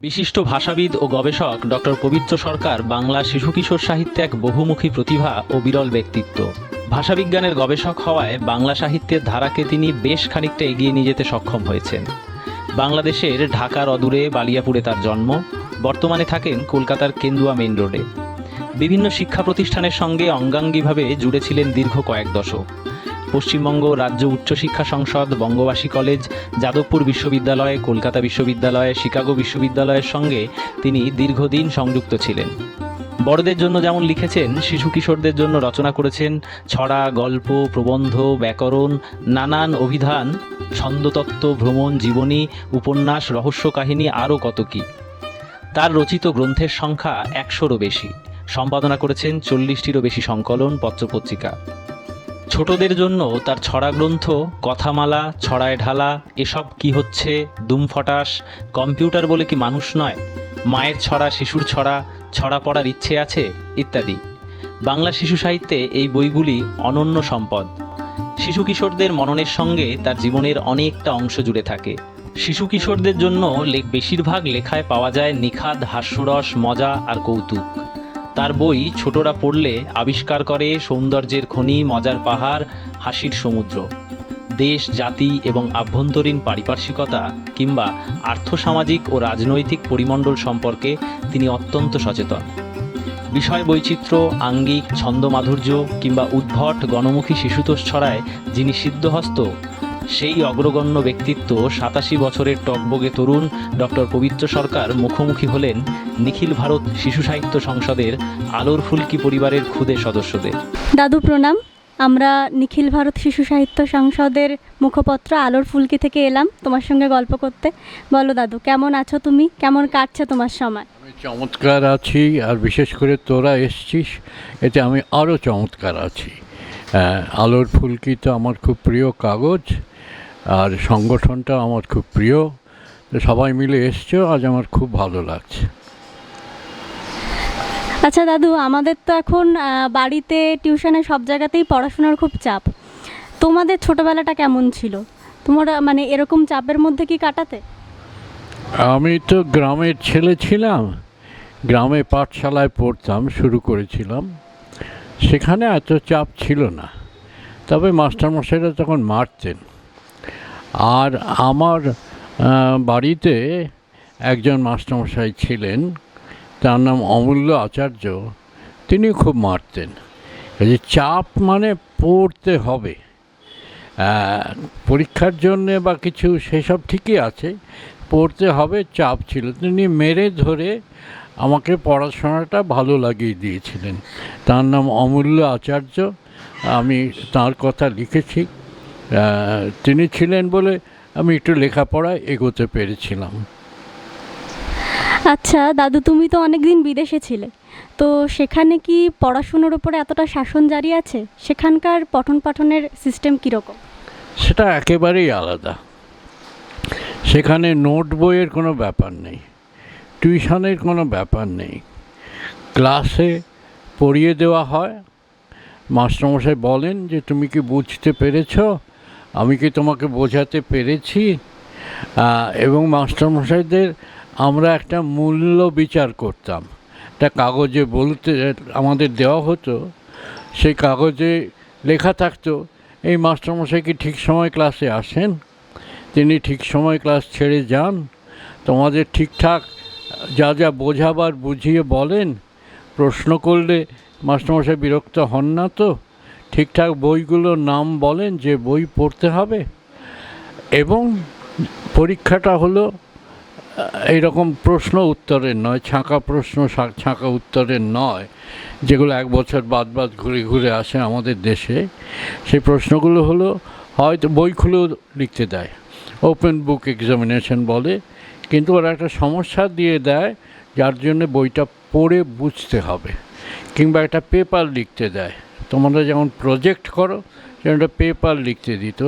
বিশিষ্ট ভাষাবিদ ও গবেষক ডক্টর পবিত্র সরকার বাংলা শিশু কিশোর সাহিত্যে এক বহুমুখী প্রতিভা ও বিরল ব্যক্তিত্ব। ভাষাবিজ্ঞানের গবেষক হওয়ায় বাংলা সাহিত্যের ধারাকে তিনি বেশ খানিকটা এগিয়ে নিয়ে যেতে সক্ষম হয়েছেন। বাংলাদেশের ঢাকার অদূরে বালিয়াপুরে তার জন্ম, বর্তমানে থাকেন কলকাতার কেন্দুয়া মেইন রোডে। বিভিন্ন শিক্ষা প্রতিষ্ঠানের সঙ্গে অঙ্গাঙ্গিভাবে জুড়ে ছিলেন দীর্ঘ কয়েক দশক। পশ্চিমবঙ্গ রাজ্য উচ্চশিক্ষা সংসদ, বঙ্গবাসী কলেজ, যাদবপুর বিশ্ববিদ্যালয়, কলকাতা বিশ্ববিদ্যালয়, শিকাগো বিশ্ববিদ্যালয়ের সঙ্গে তিনি দীর্ঘদিন সংযুক্ত ছিলেন। বড়দের জন্য যেমন লিখেছেন, শিশু কিশোরদের জন্য রচনা করেছেন, ছড়া, গল্প, প্রবন্ধ, ব্যাকরণ, নানান অভিধান, ছন্দতত্ত্ব, ভ্রমণ, জীবনী, উপন্যাস, রহস্য কাহিনী, আরও কত কী। তার রচিত গ্রন্থের সংখ্যা একশোরও বেশি। সম্পাদনা করেছেন চল্লিশটিরও বেশি সংকলন, পত্রপত্রিকা। ছোটদের জন্য তার ছড়া গ্রন্থ, কথামালা, ছড়ায় ঢালা, এসব কি হচ্ছে দুমফটাস কম্পিউটার বলে কি মানুষ নয়? মায়ের ছড়া, শিশুর ছড়া ছড়া পড়ার ইচ্ছে আছে, ইত্যাদি। বাংলা শিশু সাহিত্যে এই বইগুলি অনন্য সম্পদ। শিশু কিশোরদের মননের সঙ্গে তার জীবনের অনেকটা অংশ জুড়ে থাকে। শিশু কিশোরদের জন্য বেশিরভাগ লেখায় পাওয়া যায় নিখাদ, হাস্যরস, মজা আর কৌতুক। তার বই ছোটরা পড়লে আবিষ্কার করে সৌন্দর্যের খনি, মজার পাহাড়, হাসির সমুদ্র। দেশ, জাতি এবং আভ্যন্তরীণ পারিপার্শ্বিকতা কিংবা আর্থসামাজিক ও রাজনৈতিক পরিমণ্ডল সম্পর্কে তিনি অত্যন্ত সচেতন। বিষয় বৈচিত্র্য আঙ্গিক, ছন্দমাধুর্য কিংবা উদ্ভট, গণমুখী শিশুতোষ ছড়ায় যিনি সিদ্ধহস্ত সেই অগ্রগণ্য ব্যক্তিত্ব সাতাশি বছরের টকবগে তরুণ ডক্টর পবিত্র সরকার মুখোমুখি হলেন নিখিল ভারত শিশু সাহিত্য সংসদের আলোর ফুলকি পরিবারের ক্ষুদে সদস্যদের। দাদু প্রণাম আমরা নিখিল ভারত শিশু সাহিত্য সংসদের মুখপত্র আলোর ফুলকি থেকে এলাম তোমার সঙ্গে গল্প করতে। বলো দাদু কেমন আছো তুমি? কেমন কাটছে তোমার সময়? আমি চমৎকার আছি আর বিশেষ করে তোরা এসছিস এতে আমি আরও চমৎকার আছি। আহ, আলোর ফুলকি তো আমার খুব প্রিয় কাগজ আর সংগঠনটা আমার খুব প্রিয়। সবাই মিলে এসছো আজ আমার খুব ভালো লাগছে। আচ্ছা দাদু আমাদের তো এখন বাড়িতে টিউশনে সব জায়গাতেই পড়াশোনার খুব চাপ। তোমাদের ছোটবেলাটা কেমন ছিল? তোমরা মানে এরকম চাপের মধ্যে কি কাটাতে? আমি তো গ্রামের ছেলে ছিলাম গ্রামে পাঠশালায় পড়তাম শুরু করেছিলাম। সেখানে এত চাপ ছিল না। তবে মাস্টারমশাইরা তখন মারতেন। আর আমার বাড়িতে একজন মাস্টারমশাই ছিলেন, তার নাম অমূল্য আচার্য। তিনি খুব মারতেন। যে চাপ মানে পড়তে হবে। পরীক্ষার জন্যে বা কিছু সেসব ঠিকই আছে, পড়তে হবে, চাপ ছিল। তিনি মেরে ধরে আমাকে পড়াশোনাটা ভালো লাগিয়ে দিয়েছিলেন। তার নাম অমূল্য আচার্য। আমি তার কথা লিখেছি। তিনি ছিলেন বলে আমি একটু লেখাপড়ায় এগোতে পেরেছিলাম। আচ্ছা দাদু তুমি তো অনেক দিন বিদেশে ছিলে। তো সেখানে কি পড়াশুনোর উপরে এতটা শাসন জারি আছে? সেখানকার পঠন পাঠনের সিস্টেম কীরকম? সেটা একেবারেই আলাদা। সেখানে নোট বইয়ের কোনো ব্যাপার নেই টিউশনের কোনো ব্যাপার নেই। ক্লাসে পড়িয়ে দেওয়া হয়। মাস্টারমশাই বলেন যে তুমি কি বুঝতে পেরেছ আমি কি তোমাকে বোঝাতে পেরেছি? এবং মাস্টারমশাইদের আমরা একটা মূল্য বিচার করতাম। একটা কাগজে বলতে, আমাদের দেওয়া হতো, সেই কাগজে লেখা থাকতো, এই মাস্টারমশাই কি ঠিক সময় ক্লাসে আসেন? তিনি ঠিক সময় ক্লাস ছেড়ে যান? তোমাদের ঠিকঠাক যা যা বোঝাবার বুঝিয়ে বলেন? প্রশ্ন করলে মাস্টারমশাই বিরক্ত হন না তো? ঠিকঠাক বইগুলোর নাম বলেন যে বই পড়তে হবে। এবং পরীক্ষাটা হলো এইরকম প্রশ্ন উত্তরের নয়, ছাঁকা প্রশ্ন ছাঁকা উত্তরের নয়, যেগুলো এক বছর বাদ বাদ ঘুরে ঘুরে আসে আমাদের দেশে। সেই প্রশ্নগুলো হলো, হয়তো বই খুলেও লিখতে দেয় ওপেন বুক এক্সামিনেশন বলে, কিন্তু ওরা একটা সমস্যা দিয়ে দেয়, যার জন্য বইটা পড়ে বুঝতে হবে, কিংবা একটা পেপার লিখতে দেয়। তোমরা যেমন প্রজেক্ট করো যেমন একটা পেপার লিখতে দিত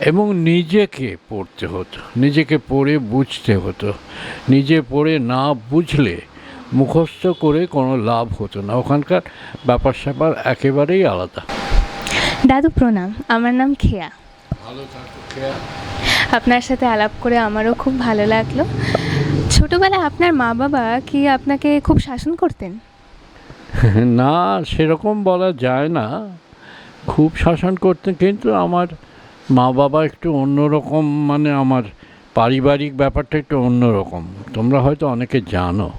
এবং নিজেকে পড়তে হতো নিজেকে পড়ে বুঝতে হতো নিজে পড়ে না বুঝলে মুখস্থ করে কোনো লাভ হতো না। ওখানকার ব্যাপার স্যাপার একেবারেই আলাদা। দাদু প্রণাম আমার নাম খেয়া। ভালো থাকো আপনার সাথে আলাপ করে আমারও খুব ভালো লাগল। ছোটবেলায় আপনার মা বাবা কি আপনাকে খুব শাসন করতেন? না, সেরকম বলা যায় না। খুব শাসন করতেন, কিন্তু আমার মা বাবা একটু অন্যরকম মানে আমার পারিবারিক ব্যাপারটা একটু অন্যরকম। তোমরা হয়তো অনেকে জানো,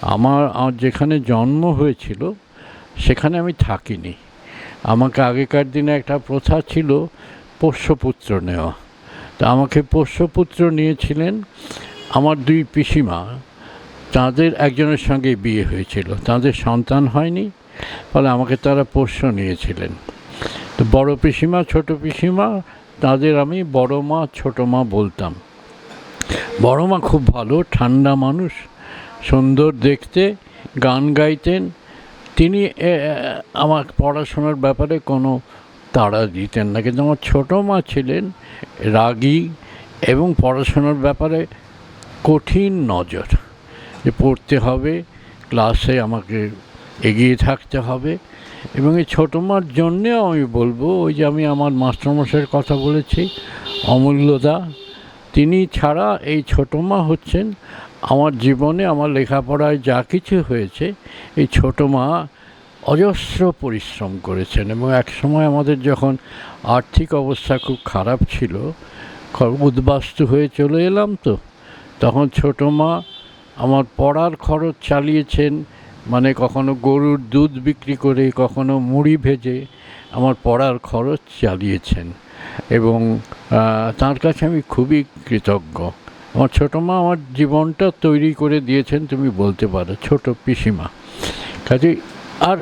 আমার আমার যেখানে জন্ম হয়েছিল, সেখানে আমি থাকিনি। আমাকে আগেকার দিনে একটা প্রথা ছিল পোষ্যপুত্র নেওয়া। তা আমাকে পোষ্যপুত্র নিয়েছিলেন আমার দুই পিসিমা। তাদের একজনের সঙ্গে বিয়ে হয়েছিল। তাদের সন্তান হয়নি, ফলে আমাকে তারা পোষ্য নিয়েছিলেন। তো বড় পিসিমা, ছোট পিসিমা, তাদের আমি বড় মা, ছোটো মা বলতাম। বড় মা খুব ভালো, ঠান্ডা মানুষ, সুন্দর দেখতে, গান গাইতেন। তিনি আমার পড়াশোনার ব্যাপারে কোনো তাড়া দিতেন না। কিন্তু আমার ছোটো মা ছিলেন রাগী এবং পড়াশোনার ব্যাপারে কঠিন নজর। যে পড়তে হবে, ক্লাসে আমাকে এগিয়ে থাকতে হবে। এবং এই ছোটো মার জন্যেও আমি বলব, ওই যে আমি আমার মাস্টারমশাইয়ের কথা বলেছি, অমূল্যদা, তিনি ছাড়া এই ছোটো মা হচ্ছেন আমার জীবনে, আমার লেখাপড়ায় যা কিছু হয়েছে, এই ছোটো মা অজস্র পরিশ্রম করেছেন। এবং এক সময় আমাদের যখন আর্থিক অবস্থা খুব খারাপ ছিল উদ্বাস্তু হয়ে চলে এলাম তো, তখন ছোটো মা আমার পড়ার খরচ চালিয়েছেন মানে কখনো গরুর দুধ বিক্রি করে, কখনো মুড়ি ভেজে আমার পড়ার খরচ চালিয়েছেন। এবং তার কাছে আমি খুবই কৃতজ্ঞ। আমার ছোটো মা আমার জীবনটা তৈরি করে দিয়েছেন, তুমি বলতে পারো, ছোট পিসিমা। কাজে আর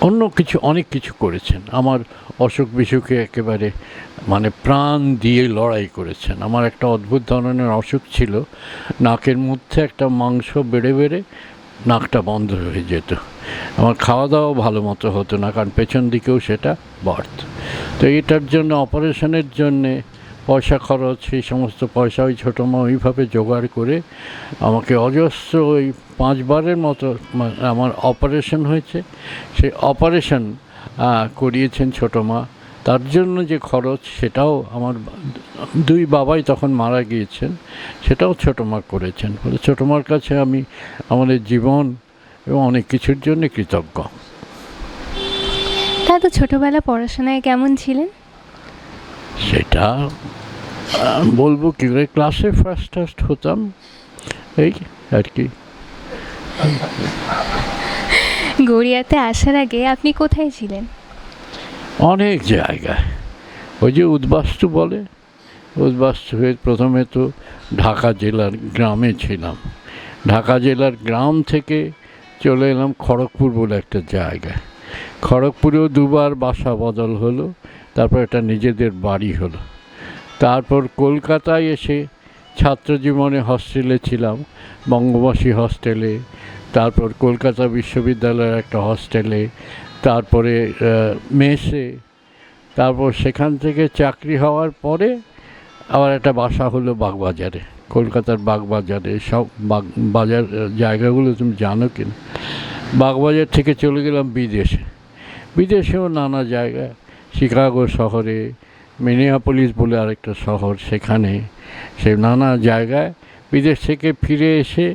অন্য কিছু, অনেক কিছু করেছেন। আমার অসুখ বিসুখে একেবারে মানে প্রাণ দিয়ে লড়াই করেছেন। আমার একটা অদ্ভুত ধরনের অসুখ ছিল। নাকের মধ্যে একটা মাংস বেড়ে বেড়ে নাকটা বন্ধ হয়ে যেত। আমার খাওয়া দাওয়া ভালো মতো হতো না, কারণ পেছন দিকেও সেটা বাড়ত। তো এটার জন্য, অপারেশনের জন্যে পয়সা খরচ সেই সমস্ত পয়সা ওই ছোটো মা ওইভাবে জোগাড় করে আমাকে অজস্র ওই পাঁচবারের মতো আমার অপারেশন হয়েছে। সেই অপারেশন করিয়েছেন ছোটো মা। তার জন্য যে খরচ সেটাও আমার দুই বাবাই তখন মারা গিয়েছেন সেটাও ছোটো মা করেছেন। ফলে ছোটো মার কাছে আমি আমাদের জীবন এবং অনেক কিছুর জন্য কৃতজ্ঞ। দাদু ছোটবেলা পড়াশোনায় কেমন ছিলেন? সেটা বলব কী করে ক্লাসে ফার্স্ট টাস্ট হতাম এই আর কি। গড়িয়াতে আসার আগে আপনি কোথায় ছিলেন? অনেক জায়গায়। ওই যে উদ্বাস্তু বলে উদ্বাস্তু হয়ে প্রথমে তো ঢাকা জেলার গ্রামে ছিলাম। ঢাকা জেলার গ্রাম থেকে চলে এলাম খড়গপুর বলে একটা জায়গায়। খড়গপুরেও দুবার বাসা বদল হলো তারপর একটা নিজেদের বাড়ি হলো। তারপর কলকাতায় এসে ছাত্র জীবনে হস্টেলে ছিলাম, বঙ্গবাসী হস্টেলে তারপর কলকাতা বিশ্ববিদ্যালয়ের একটা হস্টেলে তারপরে মেসে, তারপর সেখান থেকে চাকরি হওয়ার পরে আবার একটা বাসা হলো বাগবাজারে, কলকাতার বাগবাজারে, সব বাগ, বাজার জায়গাগুলো তুমি জানো কিনা। বাগবাজার থেকে চলে গেলাম বিদেশে। বিদেশেও নানা জায়গায় শিকাগো শহরে মিনিয়াপলিস বলে আরেকটা শহর সেখানে। সে নানা জায়গায় বিদেশ থেকে ফিরে এসে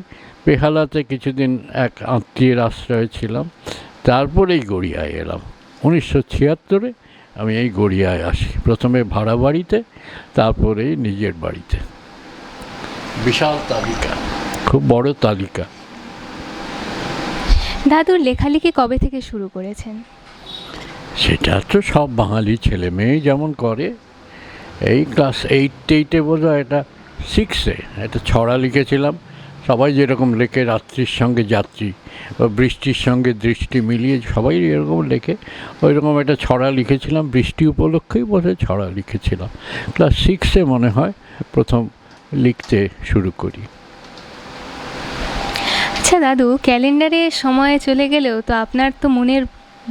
বেহালাতে কিছুদিন এক আত্মীয়ের আশ্রয়ে ছিলাম। তারপর এই গড়িয়ায় এলাম। উনিশশো ছিয়াত্তরে আমি এই গড়িয়ায় আসি। প্রথমে ভাড়া বাড়িতে তারপরে নিজের বাড়িতে। বিশাল তালিকা, খুব বড় তালিকা। দাদুর লেখালেখি কবে থেকে শুরু করেছেন? সেটা তো সব বাঙালি ছেলে মেয়ে যেমন করে। এই ক্লাস এইট এইটে বোধ এটা সিক্সে একটা ছড়া লিখেছিলাম। সবাই যেরকম লেখে, রাত্রির সঙ্গে যাত্রী বা বৃষ্টির সঙ্গে দৃষ্টি মিলিয়ে সবাই এরকম লেখে। ওই রকম একটা ছড়া লিখেছিলাম, বৃষ্টি উপলক্ষেই বোধহয় ছড়া লিখেছিলাম। ক্লাস সিক্সে মনে হয় প্রথম লিখতে শুরু করি। আচ্ছা দাদু, ক্যালেন্ডারে সময় চলে গেলেও তো আপনার তো মনের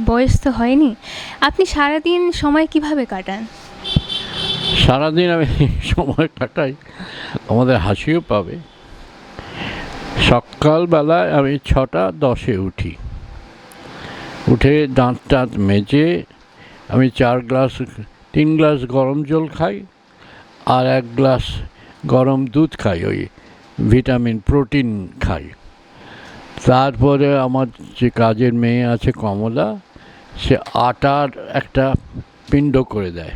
বয়স তো হয়নি। আপনি সারাদিন সময় কীভাবে কাটান? সারাদিন আমি সময় কাটাই, আমাদের হাসিও পাবে। সকালবেলায় আমি ছটা দশে উঠি। উঠে দাঁত টাঁত মেজে আমি চার গ্লাস, তিন গ্লাস গরম জল খাই আর এক গ্লাস গরম দুধ খাই, ওই ভিটামিন, প্রোটিন খাই। তারপরে আমার যে কাজের মেয়ে আছে কমলা, সে আটার একটা পিণ্ড করে দেয়।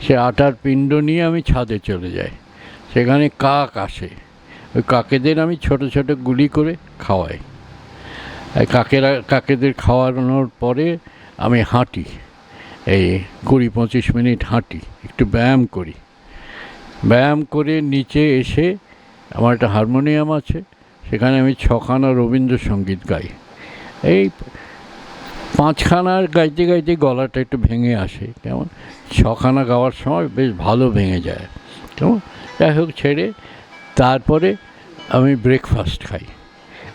সে আটার পিণ্ড নিয়ে আমি ছাদে চলে যাই। সেখানে কাক আসে। ওই কাকেদের আমি ছোট ছোট গুলি করে খাওয়াই। কাকেরা, কাকেদের খাওয়ানোর পরে আমি হাঁটি। এই কুড়ি, পঁচিশ মিনিট হাঁটি, একটু ব্যায়াম করি। ব্যায়াম করে নিচে এসে আমার একটা হারমোনিয়াম আছে। সেখানে আমি ছখানা রবীন্দ্রসঙ্গীত গাই। এই পাঁচখানার গাইতে গাইতে গলাটা একটু ভেঙে আসে। কেমন? ছখানা গাওয়ার সময় বেশ ভালো ভেঙে যায়। কেমন? যাই হোক, ছেড়ে তারপরে আমি ব্রেকফাস্ট খাই।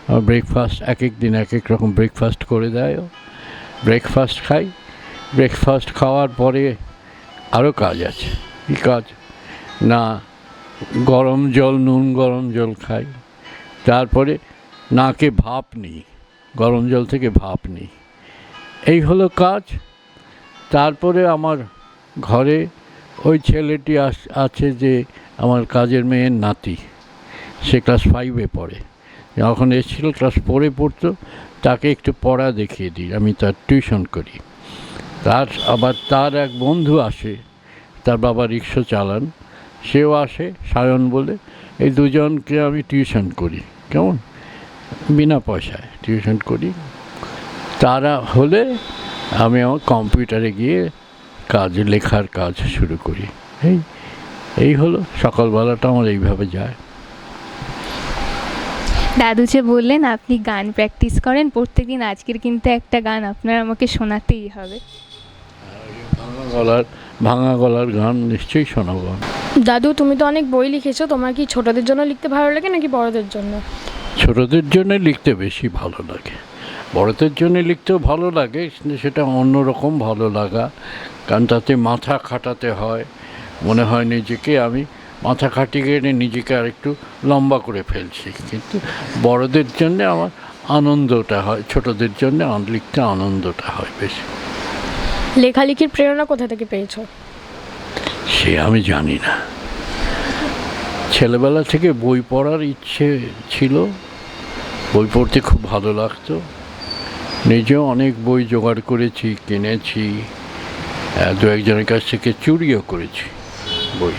আমার ব্রেকফাস্ট এক এক দিন এক এক রকম ব্রেকফাস্ট করে দেয় ব্রেকফাস্ট খাই। ব্রেকফাস্ট খাওয়ার পরে আরও কাজ আছে। কী কাজ? না, গরম জল, নুন গরম জল খাই। তারপরে নাকে ভাপ নিই, গরম জল থেকে ভাপ নিই। এই হলো কাজ। তারপরে আমার ঘরে ওই ছেলেটি আছে যে আমার কাজের মেয়ের নাতি। সে ক্লাস ফাইভে পড়ে। যখন এসেছিল ক্লাস ফোরে পড়তো, তাকে একটু পড়া দেখিয়ে দিই, আমি তার টিউশন করি। তার, আবার তার এক বন্ধু আসে, তার বাবা রিক্সা চালান। সেও আসে সায়ন বলে। এই দুজনকে আমি টিউশন করি। কেমন? বিনা পয়সায় টিউশন করি। তারা হলে আমি আমার কম্পিউটারে গিয়ে কাজ লেখার কাজ শুরু করি। এই এই হলো সকালবেলাটা আমার এইভাবে যায়। দাদু যে বললেন আপনি গান প্র্যাকটিস করেন প্রত্যেকদিন আজকের কিন্তু একটা গান আপনার আমাকে শোনাতেই হবে। ভাঙা গলার ভাঙা গলার গান নিশ্চয়ই শোনাবো আমি। দাদু তুমি তো অনেক বই লিখেছো তোমার কি ছোটদের জন্য লিখতে ভালো লাগে নাকি বড়দের জন্য? ছোটদের জন্য লিখতে বেশি ভালো লাগে। বড়দের জন্য লিখতেও ভালো লাগে সেটা অন্যরকম ভালো লাগা। কারণ তাতে মাথা খাটাতে হয়। মনে হয় নিজেকে আমি মাথা খাটিয়ে গেলে নিজেকে আর একটু লম্বা করে ফেলছি। কিন্তু বড়দের জন্য আমার আনন্দটা হয় ছোটদের জন্য লিখতে আনন্দটা হয় বেশি। লেখালেখির প্রেরণা কোথা থেকে পেয়েছ? সে আমি জানি না। ছেলেবেলা থেকে বই পড়ার ইচ্ছে ছিল। বই পড়তে খুব ভালো লাগতো। নিজেও অনেক বই জোগাড় করেছি, কিনেছি। দু একজনের কাছ থেকে চুরিও করেছি বই।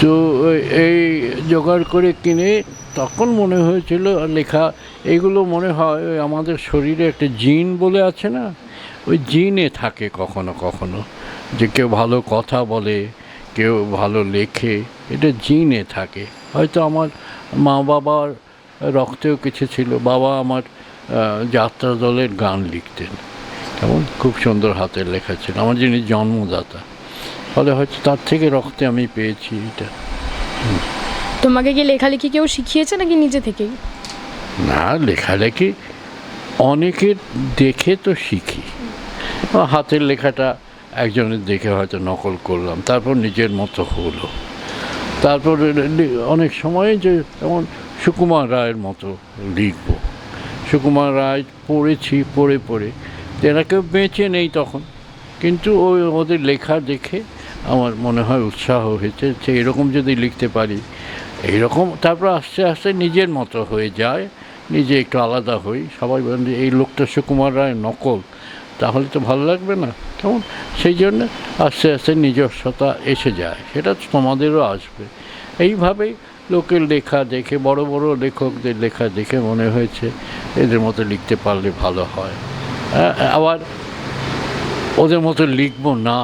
তো এই জোগাড় করে কিনে তখন মনে হয়েছিল, লেখা এইগুলো মনে হয় আমাদের শরীরে একটা জিন বলে আছে না? ওই জিনে থাকে কখনো কখনো। যে কেউ ভালো কথা বলে কেউ ভালো লেখে এটা জিনে থাকে। হয়তো আমার মা বাবার রক্তেও কিছু ছিল বাবা আমার যাত্রা দলের গান লিখতেন। কেমন খুব সুন্দর হাতের লেখা ছিল আমার যিনি জন্মদাতা। ফলে হয়তো তার থেকে রক্তে আমি পেয়েছি এটা। তোমাকে কি লেখালেখি কেউ শিখিয়েছে নাকি নিজে থেকেই? না লেখালেখি অনেকের দেখে তো শিখি। হাতের লেখাটা একজনের দেখে হয়তো নকল করলাম, তারপর নিজের মতো হলো। তারপর অনেক সময় যে যেমন সুকুমার রায়ের মতো লিখব। সুকুমার রায় পড়েছি, পড়ে পড়ে। এরা কেউ বেঁচে নেই তখন, কিন্তু ওই ওদের লেখা দেখে আমার মনে হয় উৎসাহ হয়েছে যে এরকম যদি লিখতে পারি, এইরকম তারপর আস্তে আস্তে নিজের মতো হয়ে যায়, নিজে একটু আলাদা হই। সবাই বলেন এই লোকটা সুকুমার রায় নকল। তাহলে তো ভালো লাগবে না। কেমন? সেই জন্য আস্তে আস্তে নিজস্বতা এসে যায়। সেটা তোমাদেরও আসবে। এইভাবেই লোকের লেখা দেখে, বড় বড় লেখকদের লেখা দেখে মনে হয়েছে, এদের মতো লিখতে পারলে ভালো হয়। আবার ওদের মতো লিখব না,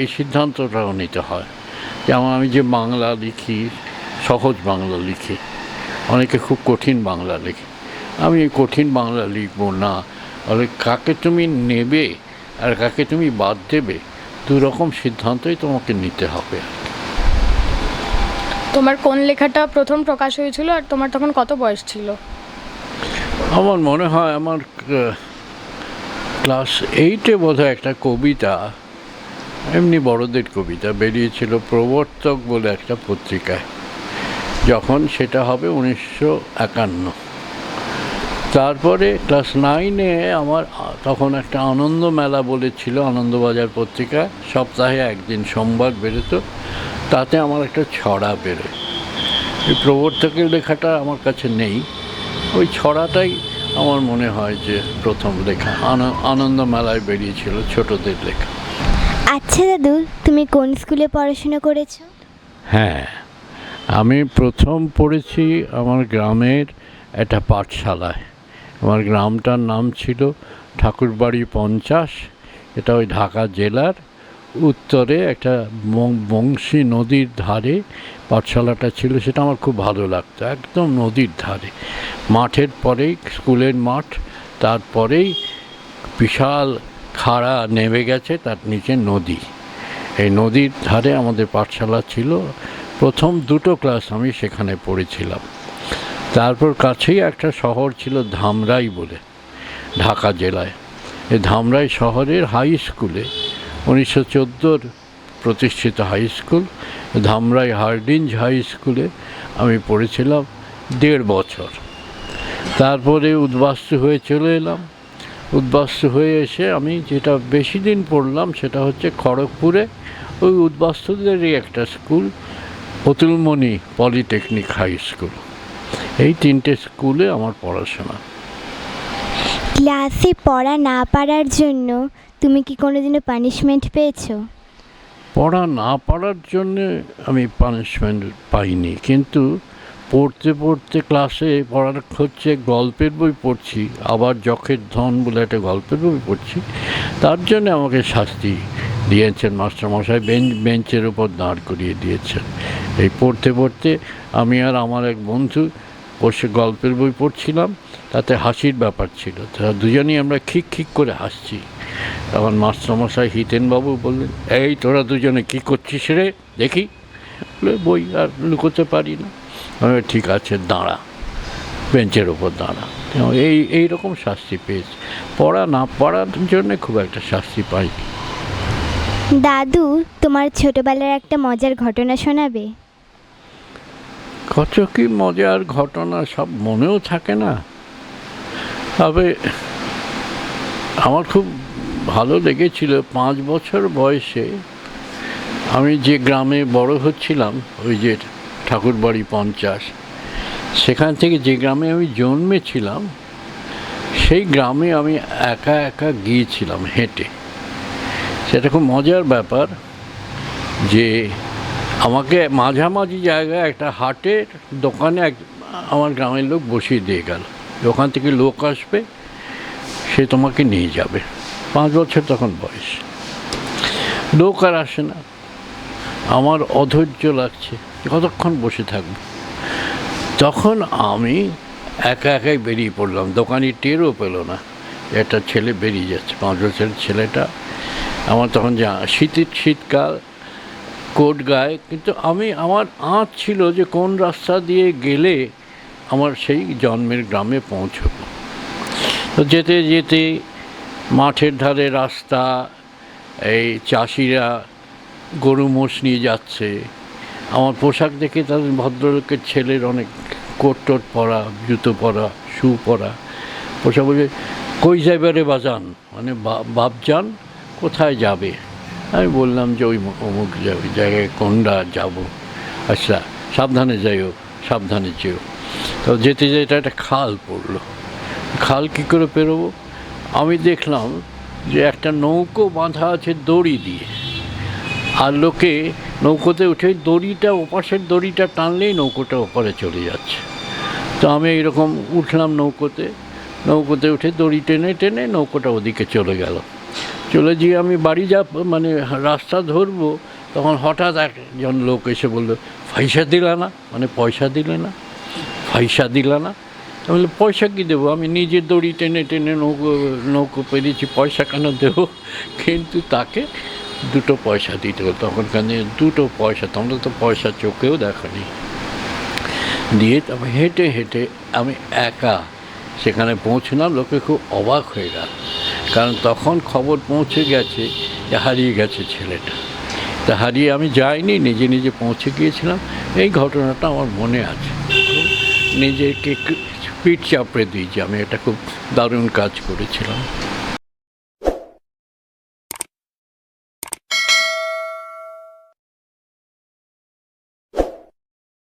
এই সিদ্ধান্তটাও নিতে হয়। যেমন আমি যে বাংলা লিখি, সহজ বাংলা লিখি, অনেকে খুব কঠিন বাংলা লেখে। আমি এই কঠিন বাংলা লিখব না তাহলে কাকে তুমি নেবে আর কাকে তুমি বাদ দেবে দু রকম সিদ্ধান্তই তোমাকে নিতে হবে। তোমার কোন লেখাটা প্রথম প্রকাশ হয়েছিল আর তোমার তখন কত বয়স ছিল? আমার মনে হয় আমার ক্লাস এইটে বোধহয় একটা কবিতা এমনি বড়দের কবিতা বেরিয়েছিল প্রবর্তক বলে একটা পত্রিকায় যখন সেটা হবে উনিশশো একান্ন। তারপরে ক্লাস নাইনে আমার তখন একটা আনন্দ মেলা বলেছিল আনন্দবাজার পত্রিকা। সপ্তাহে একদিন সোমবার বেরোতো। তাতে আমার একটা ছড়া বেরোয়। এই প্রবর্তকের লেখাটা আমার কাছে নেই। ওই ছড়াটাই আমার মনে হয় যে প্রথম লেখা। আন- আনন্দ মেলায় বেরিয়েছিল ছোটদের লেখা। আচ্ছা দাদু তুমি কোন স্কুলে পড়াশোনা করেছ? হ্যাঁ আমি প্রথম পড়েছি আমার গ্রামের একটা পাঠশালায়। আমার গ্রামটার নাম ছিল ঠাকুরবাড়ি পঞ্চাশ, এটা ওই ঢাকা জেলার উত্তরে একটা বংশী নদীর ধারে পাঠশালাটা ছিল, সেটা আমার খুব ভালো লাগতো, একদম নদীর ধারে। মাঠের পরেই, স্কুলের মাঠ, তারপরেই বিশাল খাড়া নেমে গেছে তার নিচে নদী। এই নদীর ধারে আমাদের পাঠশালা ছিল, প্রথম দুটো ক্লাস আমি সেখানে পড়েছিলাম। তারপর কাছেই একটা শহর ছিল ধামরাই বলে, ঢাকা জেলায়। এই ধামরাই শহরের হাই স্কুলে উনিশশো চোদ্দোর প্রতিষ্ঠিত high school Dhamrai Hardinge high স্কুলে আমি পড়েছিলাম দেড় বছর। তারপরে উদ্বাস্তু হয়ে চলে এলাম। উদ্বাস্তু হয়ে এসে আমি যেটা বেশি দিন পড়লাম সেটা হচ্ছে খড়গপুরে ওই উদ্বাস্তুদেরই একটা school Atulmani polytechnic high school এই তিনটে স্কুলে আমার পড়াশোনা। ক্লাসে পড়া না পারার জন্য তুমি কি কোনোদিনও পানিশমেন্ট পেয়েছ? পড়া না পারার জন্যে আমি পানিশমেন্ট পাইনি কিন্তু পড়তে পড়তে ক্লাসে পড়ার হচ্ছে গল্পের বই পড়ছি আবার যখের ধন বলে একটা গল্পের বই পড়ছি তার জন্য আমাকে শাস্তি দিয়েছেন মাস্টারমশাই বেঞ্চ বেঞ্চের উপর দাঁড় করিয়ে দিয়েছেন। এই পড়তে পড়তে আমি আর আমার এক বন্ধু বসে গল্পের বই পড়ছিলাম, তাতে হাসির ব্যাপার ছিল। দুজনেই আমরা খিক খিক করে হাসছি। তখন মাস্টারমশাই হিতেনবাবু বললেন, এই তোরা দুজনে কি করছিস রে? দেখি। বই আর লুকোতে পারি না। আমি ঠিক আছে, দাঁড়া, বেঞ্চের ওপর দাঁড়া। এই এই রকম শাস্তি পেয়েছি। পড়া না পড়ার জন্য খুব একটা শাস্তি পাই দাদু, তোমার ছোটবেলার একটা মজার ঘটনা শোনাবে? কত কি মজার ঘটনা? সব মনেও থাকে না। তবে আমার খুব ভালো লেগেছিল পাঁচ বছর বয়সে আমি যে গ্রামে বড় হচ্ছিলাম, ওই যে ঠাকুরবাড়ি পঞ্চাশ, সেখান থেকে যে গ্রামে আমি জন্মেছিলাম, সেই গ্রামে আমি একা একা গিয়েছিলাম হেঁটে। সেটা খুব মজার ব্যাপার যে আমাকে মাঝামাঝি জায়গায় একটা হাটের দোকানে এক আমার গ্রামের লোক বসিয়ে দিয়ে গেল। ওখান থেকে লোক আসবে, সে তোমাকে নিয়ে যাবে। পাঁচ বছর তখন বয়স। লোক আর আসে না। আমার অধৈর্য লাগছে কতক্ষণ বসে থাকব। তখন আমি একা একাই বেরিয়ে পড়লাম। দোকানি টেরও পেল না একটা ছেলে বেরিয়ে যাচ্ছে। পাঁচ বছরের ছেলেটা। আমার তখন যা শীতের শীতকাল কোট গায়ে, কিন্তু আমি, আমার আঁচ ছিল যে কোন রাস্তা দিয়ে গেলে আমার সেই জন্মের গ্রামে পৌঁছবো। তো যেতে যেতে মাঠের ধারে রাস্তা, এই চাষিরা গরু মোষ নিয়ে যাচ্ছে। আমার পোশাক দেখে তাদের ভদ্রলোকের ছেলের অনেক কোট টোট পরা, জুতো পরা, শু পরা। পোশাক বলে কই যাবে রে বাজান? মানে বাপজান কোথায় যাবে? আমি বললাম যে ওই অমুক জায়গায় কোনটা যাব। আচ্ছা সাবধানে যাইও, সাবধানে যেও। তো যেতে যেতে একটা খাল পড়ল। খাল কী করে পেরোবো? আমি দেখলাম যে একটা নৌকো বাঁধা আছে দড়ি দিয়ে। আর লোকে নৌকোতে উঠে দড়িটা, ওপাশের দড়িটা টানলেই নৌকোটা ওপারে চলে যাচ্ছে। তো আমি এইরকম উঠলাম নৌকোতে। নৌকোতে উঠে দড়ি টেনে টেনে নৌকোটা ওদিকে চলে গেল। চলে গিয়ে আমি বাড়ি যা মানে রাস্তা ধরবো, তখন হঠাৎ একজন লোক এসে বলল, পয়সা দিলা না? মানে পয়সা দিলে না, পয়সা দিলা না? আমি পয়সা কী দেবো? আমি নিজে দড়ি টেনে টেনে নৌকো নৌকো পেরিয়েছি পয়সা কেন দেবো? কিন্তু তাকে দুটো পয়সা দিতে হতো তখনকার দুটো পয়সা তোমরা তো পয়সা চোখেও দেখনি দিয়ে তারপর হেঁটে হেঁটে আমি একা সেখানে পৌঁছলাম, লোকে খুব অবাক হয়ে গেল। কারণ তখন খবর পৌঁছে গেছে যে হারিয়ে গেছে ছেলেটা। তা হারিয়ে আমি যাইনি, নিজে নিজে পৌঁছে গিয়েছিলাম। এই ঘটনাটা আমার মনে আছে। নিজেকে পিঠ চাপড়ে দিয়েছি। আমি এটা খুব দারুণ কাজ করেছিলাম।